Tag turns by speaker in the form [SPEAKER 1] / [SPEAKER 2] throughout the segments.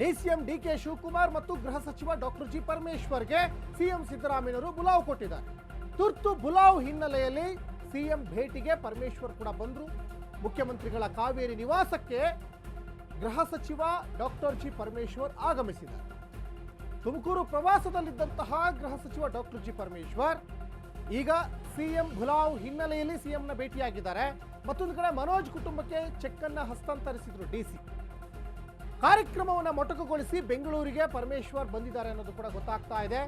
[SPEAKER 1] DCM DK Shivakumar ಮತ್ತು ಗೃಹ ಸಚಿವ ಡಾಕ್ಟರ್ ಜಿ ಪರಮೇಶ್ವರ್ಗೆ ಸಿಎಂ ಸಿದ್ದರಾಮಯ್ಯನವರು ಬುಲಾವ್ ಕೊಟ್ಟಿದ್ದಾರೆ. ತುರ್ತು ಬುಲಾವ್ ಹಿನ್ನೆಲೆಯಲ್ಲಿ ಸಿಎಂ ಭೇಟಿಗೆ ಪರಮೇಶ್ವರ್ ಕೂಡ ಬಂದರು. ಮುಖ್ಯಮಂತ್ರಿಗಳ ಕಾವೇರಿ ನಿವಾಸಕ್ಕೆ ಗೃಹ ಸಚಿವ ಡಾಕ್ಟರ್ ಜಿ ಪರಮೇಶ್ವರ್ ಆಗಮಿಸಿದ್ದಾರೆ. ತುಮಕೂರು ಪ್ರವಾಸದಲ್ಲಿದ್ದಂತಹ ಗೃಹ ಸಚಿವ ಡಾಕ್ಟರ್ ಜಿ ಪರಮೇಶ್ವರ್ ಈಗ ಸಿಎಂ ಬುಲಾವ್ ಹಿನ್ನೆಲೆಯಲ್ಲಿ ಸಿಎಂನ ಭೇಟಿಯಾಗಿದ್ದಾರೆ. ಮತ್ತೊಂದು ಕಡೆ ಮನೋಜ್ ಕುಟುಂಬಕ್ಕೆ ಚೆಕ್ ಅನ್ನ ಹಸ್ತಾಂತರಿಸಿದ್ರು ಡಿಸಿ ಕಾರ್ಯಕ್ರಮವನ್ನು ಮೊಟಕುಗೊಳಿಸಿ ಬೆಂಗಳೂರಿಗೆ ಪರಮೇಶ್ವರ್ ಬಂದಿದ್ದಾರೆ ಅನ್ನೋದು ಕೂಡ ಗೊತ್ತಾಗ್ತಾ ಇದೆ.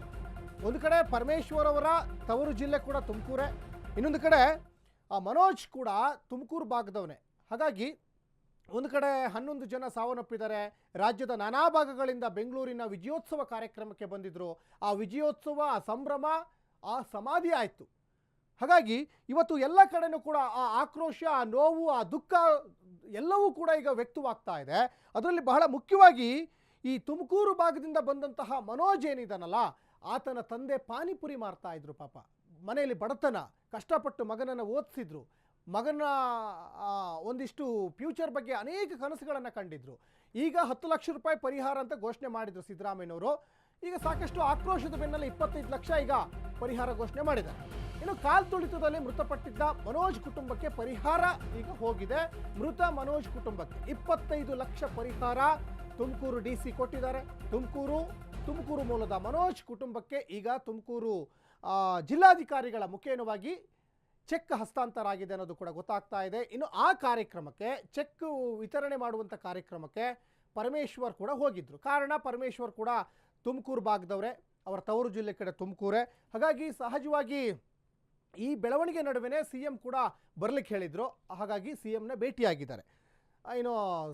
[SPEAKER 1] ಒಂದು ಕಡೆ ಪರಮೇಶ್ವರ್ ಅವರ ತವರು ಜಿಲ್ಲೆ ಕೂಡ ತುಮಕೂರೇ, ಇನ್ನೊಂದು ಕಡೆ, ಆ, ಮನೋಜ್ ಕೂಡ ತುಮಕೂರು ಭಾಗದವನೇ. ಹಾಗಾಗಿ ಒಂದು ಕಡೆ ಹನ್ನೊಂದು ಜನ ಸಾವನ್ನಪ್ಪಿದ್ದಾರೆ. ರಾಜ್ಯದ ನಾನಾ ಭಾಗಗಳಿಂದ ಬೆಂಗಳೂರಿನ ವಿಜಯೋತ್ಸವ ಕಾರ್ಯಕ್ರಮಕ್ಕೆ ಬಂದಿದ್ದರು ಆ ವಿಜಯೋತ್ಸವ, ಆ ಸಂಭ್ರಮ, ಆ ಸಮಾಧಿ ಆಯಿತು. ಹಾಗಾಗಿ ಇವತ್ತು ಎಲ್ಲ ಕಡೆನೂ ಕೂಡ ಆ ಆಕ್ರೋಶ, ಆ ನೋವು, ಆ ದುಃಖ ಎಲ್ಲವೂ ಕೂಡ ಈಗ ವ್ಯಕ್ತವಾಗ್ತಾ ಇದೆ. ಅದರಲ್ಲಿ ಬಹಳ ಮುಖ್ಯವಾಗಿ ಈ ತುಮಕೂರು ಭಾಗದಿಂದ ಬಂದಂತಹ ಮನೋಜ್ ಏನಿದಾನಲ್ಲ, ಆತನ ತಂದೆ ಪಾನಿಪುರಿ ಮಾರ್ತಾ ಇದ್ರು ಪಾಪ. ಮನೆಯಲ್ಲಿ ಬಡತನ, ಕಷ್ಟಪಟ್ಟು ಮಗನನ್ನು ಓದಿಸಿದ್ರು. ಮಗನ ಒಂದಿಷ್ಟು ಫ್ಯೂಚರ್ ಬಗ್ಗೆ ಅನೇಕ ಕನಸುಗಳನ್ನು ಕಂಡಿದ್ರು. ಈಗ ಹತ್ತು ಲಕ್ಷ ರೂಪಾಯಿ ಪರಿಹಾರ ಅಂತ ಘೋಷಣೆ ಮಾಡಿದ್ರು ಸಿದ್ದರಾಮಯ್ಯನವರು. ಈಗ ಸಾಕಷ್ಟು ಆಕ್ರೋಶದ ಬೆನ್ನಲ್ಲೇ ಇಪ್ಪತ್ತೈದು ಲಕ್ಷ ಈಗ ಪರಿಹಾರ ಘೋಷಣೆ ಮಾಡಿದ್ದಾರೆ. ಇನ್ನು ಕಾಲ್ತುಳಿತದಲ್ಲಿ ಮೃತಪಟ್ಟಿದ್ದ ಮನೋಜ್ ಕುಟುಂಬಕ್ಕೆ ಪರಿಹಾರ ಈಗ ಹೋಗಿದೆ. ಮೃತ ಮನೋಜ್ ಕುಟುಂಬಕ್ಕೆ ಇಪ್ಪತ್ತೈದು ಲಕ್ಷ ಪರಿಹಾರ ತುಮಕೂರು ಡಿ ಸಿ ಕೊಟ್ಟಿದ್ದಾರೆ. ತುಮಕೂರು ತುಮಕೂರು ಮೂಲದ ಮನೋಜ್ ಕುಟುಂಬಕ್ಕೆ ಈಗ ತುಮಕೂರು ಜಿಲ್ಲಾಧಿಕಾರಿಗಳ ಮುಖೇನವಾಗಿ ಚೆಕ್ ಹಸ್ತಾಂತರ ಆಗಿದೆ ಅನ್ನೋದು ಕೂಡ ಗೊತ್ತಾಗ್ತಾ ಇದೆ. ಇನ್ನು ಆ ಕಾರ್ಯಕ್ರಮಕ್ಕೆ, ಚೆಕ್ ವಿತರಣೆ ಮಾಡುವಂಥ ಕಾರ್ಯಕ್ರಮಕ್ಕೆ ಪರಮೇಶ್ವರ್ ಕೂಡ ಹೋಗಿದ್ರು. ಕಾರಣ ಪರಮೇಶ್ವರ್ ಕೂಡ ತುಮಕೂರು ಭಾಗದವರೇ, ಅವರ ತವರು ಜಿಲ್ಲೆ ಕಡೆ ತುಮಕೂರೇ. ಹಾಗಾಗಿ ಸಹಜವಾಗಿ ಈ ಬೆಳವಣಿಗೆ ನಡುವೆ ಸಿ ಎಂ ಕೂಡ ಬರಲಿಕ್ಕೆ ಹೇಳಿದರು. ಹಾಗಾಗಿ ಸಿ ಎಮ್ನ ಭೇಟಿಯಾಗಿದ್ದಾರೆ ಏನು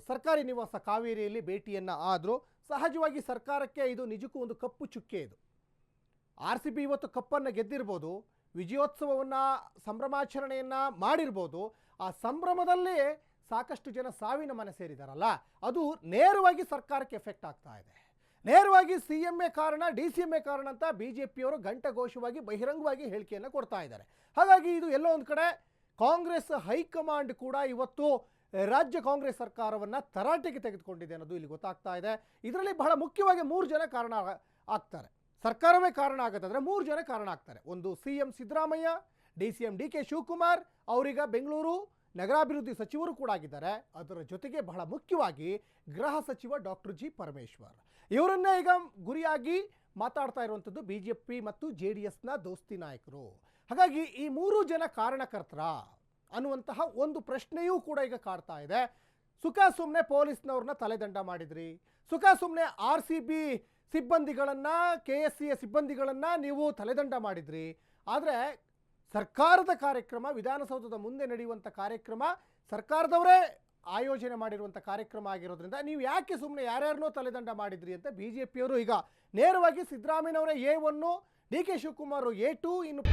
[SPEAKER 1] ಸರ್ಕಾರಿ ನಿವಾಸ ಕಾವೇರಿಯಲ್ಲಿ ಭೇಟಿಯನ್ನು ಆದರೂ, ಸಹಜವಾಗಿ ಸರ್ಕಾರಕ್ಕೆ ಇದು ನಿಜಕ್ಕೂ ಒಂದು ಕಪ್ಪು ಚುಕ್ಕೆ ಇದು. ಆರ್ ಸಿ ಬಿ ಇವತ್ತು ಕಪ್ಪನ್ನು ಗೆದ್ದಿರ್ಬೋದು, ವಿಜಯೋತ್ಸವವನ್ನು, ಸಂಭ್ರಮಾಚರಣೆಯನ್ನು ಮಾಡಿರ್ಬೋದು, ಆ ಸಂಭ್ರಮದಲ್ಲಿ ಸಾಕಷ್ಟು ಜನ ಸಾವಿನ ಮನೆ ಸೇರಿದಾರಲ್ಲ, ಅದು ನೇರವಾಗಿ ಸರ್ಕಾರಕ್ಕೆ ಎಫೆಕ್ಟ್ ಆಗ್ತಾ ಇದೆ. ನೇರವಾಗಿ ಸಿ ಎಂ ಎ ಕಾರಣ, ಡಿ ಸಿ ಎಂ ಎ ಕಾರಣ ಅಂತ ಬಿ ಜೆ ಪಿಯವರು ಘಂಟಘೋಷವಾಗಿ ಬಹಿರಂಗವಾಗಿ ಹೇಳಿಕೆಯನ್ನು ಕೊಡ್ತಾ ಇದ್ದಾರೆ. ಹಾಗಾಗಿ ಇದು ಎಲ್ಲೋ ಒಂದು ಕಡೆ ಕಾಂಗ್ರೆಸ್ ಹೈಕಮಾಂಡ್ ಕೂಡ ಇವತ್ತು ರಾಜ್ಯ ಕಾಂಗ್ರೆಸ್ ಸರ್ಕಾರವನ್ನು ತರಾಟೆಗೆ ತೆಗೆದುಕೊಂಡಿದೆ ಅನ್ನೋದು ಇಲ್ಲಿ ಗೊತ್ತಾಗ್ತಾ ಇದೆ. ಇದರಲ್ಲಿ ಬಹಳ ಮುಖ್ಯವಾಗಿ ಮೂರು ಜನ ಕಾರಣ ಆಗ್ತಾರೆ. ಸರ್ಕಾರವೇ ಕಾರಣ ಆಗೋದಾದ್ರೆ ಮೂರು ಜನ ಕಾರಣ ಆಗ್ತಾರೆ. ಒಂದು C M Siddaramaiah, D C M D K Shivakumar, ಅವರೀಗ ಬೆಂಗಳೂರು ನಗರಾಭಿವೃದ್ಧಿ ಸಚಿವರು ಕೂಡ ಆಗಿದ್ದಾರೆ. ಅದರ ಜೊತೆಗೆ ಬಹಳ ಮುಖ್ಯವಾಗಿ ಗೃಹ ಸಚಿವ ಡಾಕ್ಟರ್ ಜಿ ಪರಮೇಶ್ವರ್. ಇವರನ್ನೇ ಈಗ ಗುರಿಯಾಗಿ ಮಾತಾಡ್ತಾ ಇರುವಂಥದ್ದು ಬಿ ಜೆ ಪಿ ಮತ್ತು ಜೆ ಡಿ ಎಸ್ನ ದೋಸ್ತಿ ನಾಯಕರು. ಹಾಗಾಗಿ ಈ ಮೂರು ಜನ ಕಾರಣಕರ್ತರ ಅನ್ನುವಂತಹ ಒಂದು ಪ್ರಶ್ನೆಯೂ ಕೂಡ ಈಗ ಕಾಡ್ತಾ ಇದೆ. ಸುಖ ಸುಮ್ಮನೆ ಪೊಲೀಸ್ನವ್ರನ್ನ ತಲೆದಂಡ ಮಾಡಿದ್ರಿ. ಸುಖ ಸುಮ್ಮನೆ ಆರ್ ಸಿ ಬಿ ಸಿಬ್ಬಂದಿಗಳನ್ನು, ಕೆ ಎಸ್ ಸಿ ಸಿಬ್ಬಂದಿಗಳನ್ನು ನೀವು ತಲೆದಂಡ ಮಾಡಿದ್ರಿ. ಆದರೆ ಸರ್ಕಾರದ ಕಾರ್ಯಕ್ರಮ, ವಿಧಾನಸೌಧದ ಮುಂದೆ ನಡೆಯುವಂಥ ಕಾರ್ಯಕ್ರಮ, ಸರ್ಕಾರದವರೇ ಆಯೋಜನೆ ಮಾಡಿರುವಂಥ ಕಾರ್ಯಕ್ರಮ ಆಗಿರೋದ್ರಿಂದ ನೀವು ಯಾಕೆ ಸುಮ್ಮನೆ ಯಾರ್ಯಾರನ್ನೋ ತಲೆದಂಡ ಮಾಡಿದ್ರಿ ಅಂತ ಬಿ ಜೆ ಪಿಯವರು ಈಗ ನೇರವಾಗಿ ಸಿದ್ದರಾಮಯ್ಯನವರೇ A one, D K Shivakumar A two ಇನ್ನು